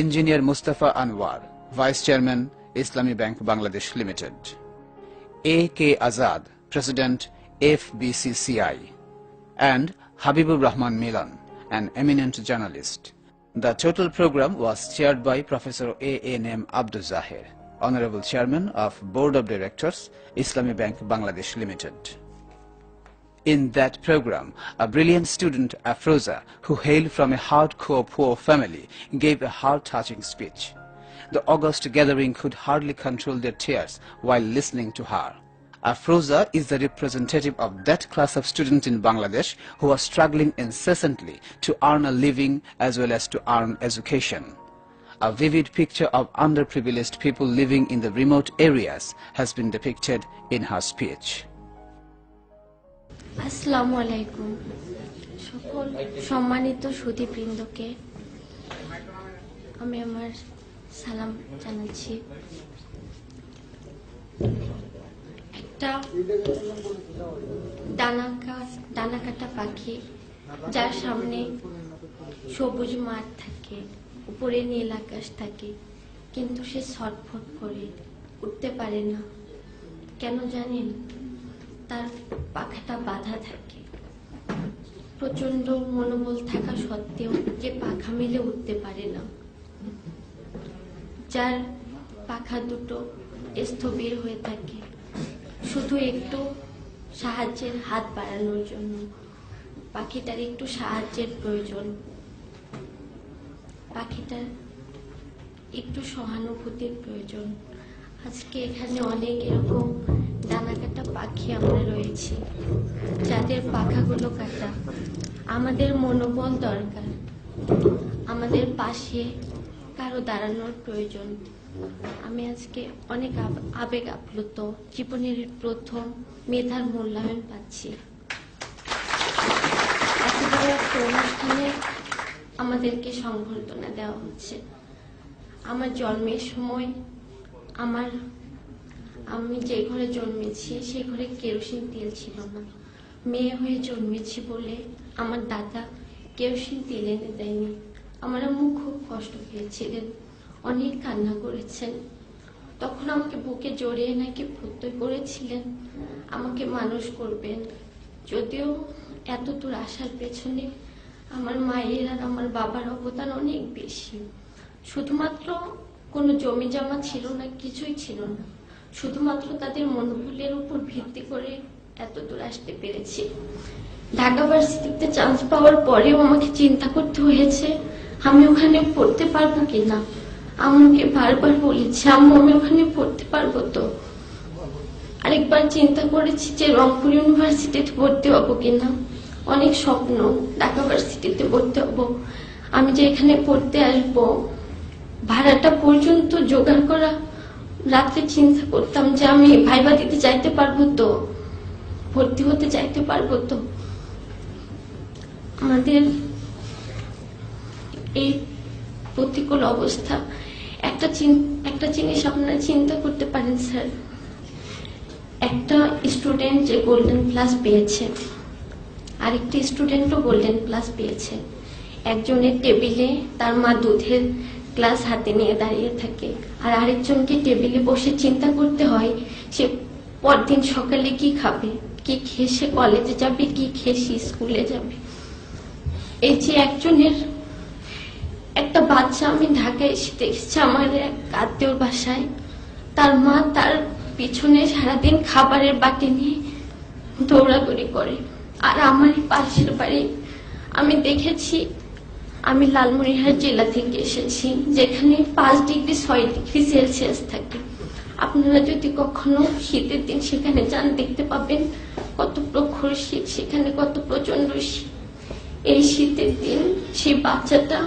Engineer Mustafa Anwar vice chairman Islami bank Bangladesh limited. A K Azad, president F BCCI and Habibur Rahman Milon and eminent journalist. The total programme was chair by professor A N M Abdul Zaher, honourable chairman of board of directors, Islami bank Bangladesh limited. In that program, a brilliant student, Afroza, who hailed from a hardcore poor family, gave a heart-touching speech. The august gathering could hardly control their tears while listening to her. Afroza is the representative of that class of students in Bangladesh who are struggling incessantly to earn a living as well as to earn education. A vivid picture of underprivileged people living in the remote areas has been depicted in her speech. আসসালামু আলাইকুম। সকল সম্মানিত সুধীবৃন্দকে আমি আমার সালাম জানাচ্ছি। একটা ডানা কাটা পাখি যার সামনে সবুজ মাঠ থাকে, উপরে নীল আকাশ থাকে, কিন্তু সে ছটফট করে উঠতে পারে না। কেন জানেন? তার পাখাটা বাঁধা থাকে। প্রচণ্ড মনোবল থাকা সত্ত্বেও যে পাখা মেলে উঠতে পারে না। যার পাখা দুটো স্থবির হয়ে থাকে, শুধু একটু সাহায্যের হাত বাড়ানোর জন্য। পাখিটার একটু সাহায্যের প্রয়োজন। পাখিটার একটু সহানুভূতির প্রয়োজন। আজকে এখানে অনেক এরকম ডানা কাটা পাখি আমরা রয়েছি। যাদের পাখাগুলো কাটা। আমাদের মনোবল দরকার। আমাদের পাশে কারও দাঁড়ানোর প্রয়োজন। আমি আজকে অনেক আব- আবেগ আপ্লুত। জীবনের প্রথম মেধার মূল্যায়ন পাচ্ছি। অনুষ্ঠানে আমাদেরকে সংবর্ধনা দেওয়া হচ্ছে। আমার জন্মের সময় আমার আমি যে ঘরে জন্মেছি, সে ঘরে কেরোসিন তেল ছিল না। মেয়ে হয়ে জন্মেছি বলে আমার দাদা কেরোসিন তেল এনে দেয়নি। আমার আম্মু খুব কষ্ট পেয়েছিলেন। অনেক কান্না করেছেন। তখন আমাকে বুকে জড়িয়ে নাকি প্রত্যয় করেছিলেন, আমাকে মানুষ করবেন। যদিও এত দূর আসার পেছনে আমার মায়ের আর আমার বাবার অবদান অনেক বেশি। শুধুমাত্র কোনো জমি জমা ছিল না, কিছুই ছিল না। শুধুমাত্র তাদের মনোবলের উপর ভিত্তি করে এত দূর আসতে পেরেছি। ঢাকা ভার্সিটিতে চান্স পাওয়ার পরেও আমাকে চিন্তা করতে হয়েছে, আমি ওখানে পড়তে পারব কিনা? আম্মুকে বারবার বলেছি, আম্মু, আমি ওখানে পড়তে পারব তো। আরেকবার চিন্তা করেছি যে রংপুর ইউনিভার্সিটিতে ভর্তি হব কিনা। অনেক স্বপ্ন, ঢাকা ভার্সিটিতে ভর্তি হব। আমি যে এখানে পড়তে আসব, ভাড়াটা পর্যন্ত জোগাড় করা রাত্রে চিন্তা করতাম যে আমি ভাইবা দিতে চাইতে পারব তো, ভর্তি হতে চাইতে পারব তো। আমাদের এই প্রতিকূল অবস্থা। একটা একটা জিনিস আপনারা চিন্তা করতে পারেন, স্যার। একটা স্টুডেন্ট যে গোল্ডেন প্লাস পেয়েছে, আরেকটি স্টুডেন্টও গোল্ডেন প্লাস পেয়েছে। একজনের টেবিলে তার মা দুধের গ্লাস হাতে নিয়ে দাঁড়িয়ে থাকে। আর আরেকজনকে টেবিলে বসে চিন্তা করতে হয়, সে পরদিন সকালে কি খাবে? কি খেয়ে কলেজে যাবে? কি খেয়ে স্কুলে যাবে? এই যে একজনের একটা বাচ্চা আমি ঢাকায় এসে দেখেছি, আমার এক আত্মীয়র বাসায়। তার মা তার পিছনে সারাদিন খাবারের বাটি নিয়ে দৌড়াদৌড়ি করে। আর আমার পাশের বাড়ি আমি দেখেছি আমি লালমনিরহাট জেলা থেকে এসেছি, যেখানে পাঁচ ডিগ্রি ছয় ডিগ্রি সেলসিয়াস থাকে। আপনারা যদি কখনো শীতের দিন সেখানে যান, দেখতে পাবেন কত প্রখর শীত, সেখানে কত প্রচণ্ড শীত। এই শীতের দিন সেই বাচ্চাটা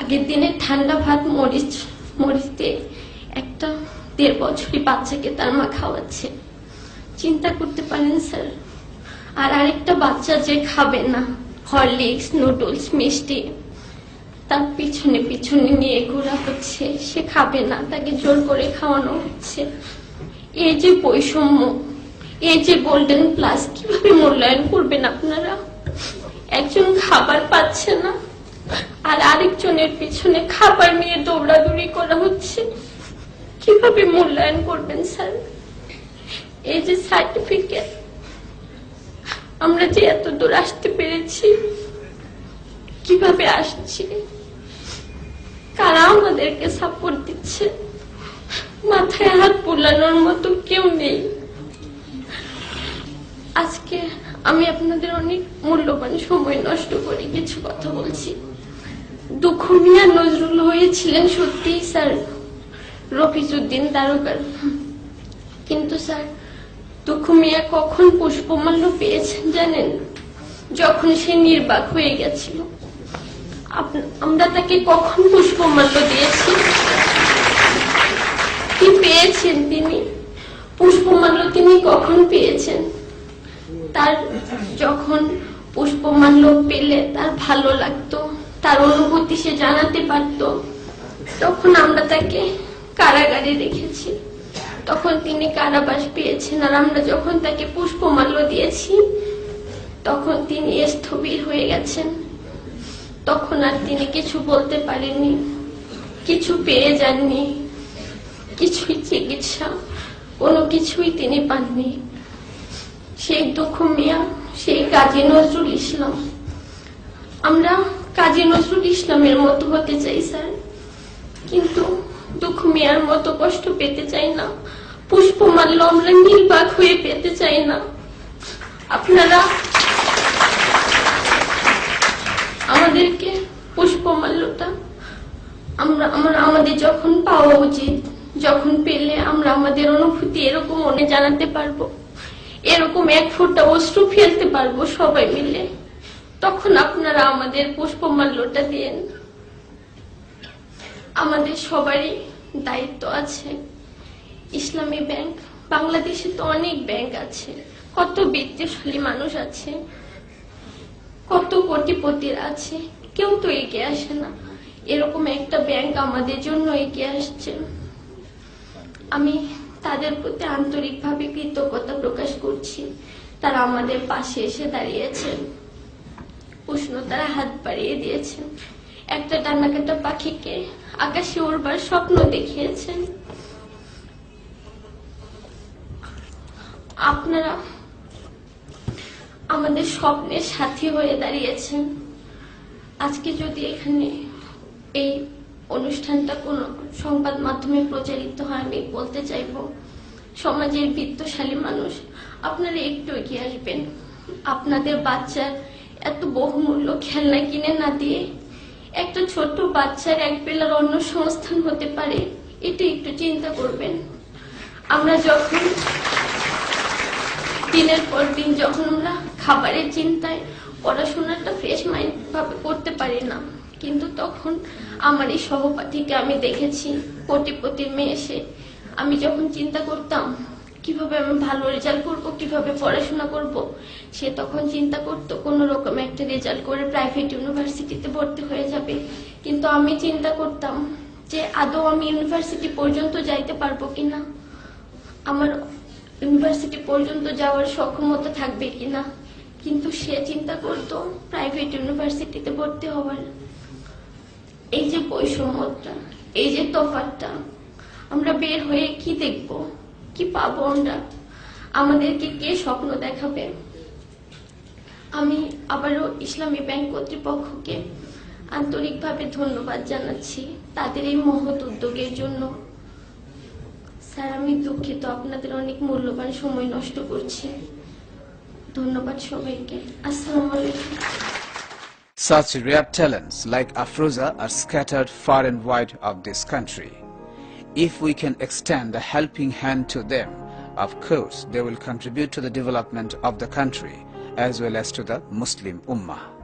আগের দিনে ঠান্ডা ভাত, মরিচ মরিচ দিয়ে একটা দেড় বছরই বাচ্চাকে তার মা খাওয়াচ্ছে। চিন্তা করতে পারেন, স্যার। আর আরেকটা বাচ্চা যে খাবে না হরলিক্স, নুডলস, মিষ্টি। তার পিছনে পিছনে নিয়ে ঘোরা হচ্ছে। সে খাবে না, তাকে জোর করে খাওয়ানো হচ্ছে। এই যে বৈষম্য, এই যে গোল্ডেন প্লাস কীভাবে মূল্যায়ন করবেন আপনারা? একজন খাবার পাচ্ছে না, আর আরেকজনের পিছনে খাবার নিয়ে দৌড়াদৌড়ি করা হচ্ছে। কীভাবে মূল্যায়ন করবেন, স্যার? এই যে সার্টিফিকেট আমরা যে এত দূর আসতে পেরেছি, কীভাবে আসছি? কারা আমাদেরকে সাপোর্ট দিচ্ছে? মাথায় হাত বুলানোর মতো কেউ নেই। আজকে আমি আপনাদের অনেক মূল্যবান সময় নষ্ট করে কিছু কথা বলছি। দুঃখ মিয়া নজরুল হয়েছিলেন সত্যিই, স্যার। রফিজুদ্দিন তারকার। কিন্তু, স্যার দুঃখ মিয়া কখন পুষ্পমাল্য পেয়েছেন জানেন? যখন সে নির্বাক হয়ে গেছিল। আমরা তাকে কখন পুষ্পমাল্য দিয়েছি? কি পেয়েছেন তিনি? পুষ্পমাল্য তিনি কখন পেয়েছেন? তার যখন পুষ্পমাল্য পেলে তার ভালো লাগতো, তার অনুভূতি সে জানাতে পারত, তখন আমরা তাকে কারাগারে রেখেছি। তখন তিনি কারাবাস পেয়েছেন আর আমরা যখন তাকে পুষ্পমাল্য দিয়েছি, তখন তিনি স্থবির হয়ে গেছেন। তখন আর তিনি কিছু বলতে পারেননি, কিছু পেয়ে যাননি, কিছুই চিকিৎসা, কোনো কিছুই তিনি পাননি। সেই দুঃখ মিয়া, সেই কাজী নজরুল ইসলাম। আমরা কাজী নজরুল ইসলামের মতো হতে চাই, স্যার। দুঃখ মিয়ার মতো কষ্ট পেতে চাই না। পুষ্পমাল্য আমরা নির্বাক হয়ে পেতে চাই না। আপনারা আমাদেরকে পুষ্পমাল্যটা আমরা আমরা আমাদের যখন পাওয়া উচিত, যখন পেলে আমরা আমাদের অনুভূতি এরকম মনে জানাতে পারব। এরকম এক ফোঁটা অশ্রু ফেলতে পারব সবাই মিলে। তখন আপনারা আমাদের পুষ্পমাল্যটা দিন। আমাদের সবারই দায়িত্ব আছে। ইসলামী ব্যাংক, বাংলাদেশে তো অনেক ব্যাংক আছে। কত বিত্তশালী মানুষ আছে, কত কোটিপতির আছে। কেউ তো এগিয়ে আসে না। এরকম একটা ব্যাংক আমাদের জন্য এগিয়ে আসছে। আমি তাদের প্রতি আন্তরিকভাবে কৃতজ্ঞতা প্রকাশ করছি। তারা আমাদের পাশে এসে দাঁড়িয়েছেন উষ্ণতারা হাত বাড়িয়ে দিয়েছেন একটা ডানাকাটা পাখিকে আকাশে উড়বার স্বপ্ন দেখিয়েছেন। আপনারা আমাদের স্বপ্নের সাথী হয়ে দাঁড়িয়েছেন। আজকে যদি এখানে এই অনুষ্ঠানটা কোনো সংবাদ মাধ্যমে প্রচারিত হয়, আমি বলতে চাইব, সমাজের বিত্তশালী মানুষ, আপনারা একটু এগিয়ে আসবেন। আপনাদের বাচ্চার এত বহুমূল্য খেলনা কিনে না দিয়ে একটা ছোট্ট বাচ্চার এক বেলার অন্য সংস্থান হতে পারে, এটা একটু চিন্তা করবেন। আমরা যখন, দিনের পর দিন যখন আমরা খাবারের চিন্তায় পড়াশোনাটা ফ্রেশ মাইন্ড ভাবে করতে পারি না, কিন্তু তখন আমার এই সহপাঠীকে আমি দেখেছি, কোটিপতির মেয়ে এসে আমি যখন চিন্তা করতাম কীভাবে আমি ভালো রেজাল্ট করব, কীভাবে পড়াশোনা করব, সে তখন চিন্তা করতো, কোনো রকম একটা রেজাল্ট করে প্রাইভেট ইউনিভার্সিটিতে ভর্তি হয়ে যাবে। কিন্তু আমি চিন্তা করতাম যে আদৌ আমি ইউনিভার্সিটি পর্যন্ত যাইতে পারব কিনা? আমার ইউনিভার্সিটি পর্যন্ত যাওয়ার সক্ষমতা থাকবে কিনা? কিন্তু সে চিন্তা করতো প্রাইভেট ইউনিভার্সিটিতে ভর্তি হওয়ার। এই যে বৈষম্যটা, এই যে তফাৎটা, আমরা বের হয়ে কি দেখব? কি পাবো আমরা? আমাদেরকে কে স্বপ্ন দেখাবে? আমি আবারও ইসলামী ব্যাংক কর্তৃপক্ষকে আন্তরিকভাবে ধন্যবাদ জানাচ্ছি তাদের এই মহৎ উদ্যোগের জন্য। স্যার, আমি দুঃখিত, আপনাদের অনেক মূল্যবান সময় নষ্ট করছি। ধন্যবাদ সবাইকে। আসসালামু আলাইকুম। Such rare talents like Afroza are scattered far and wide of this country. If we can extend a helping hand to them, of course they will contribute to the development of the country as well as to the Muslim Ummah.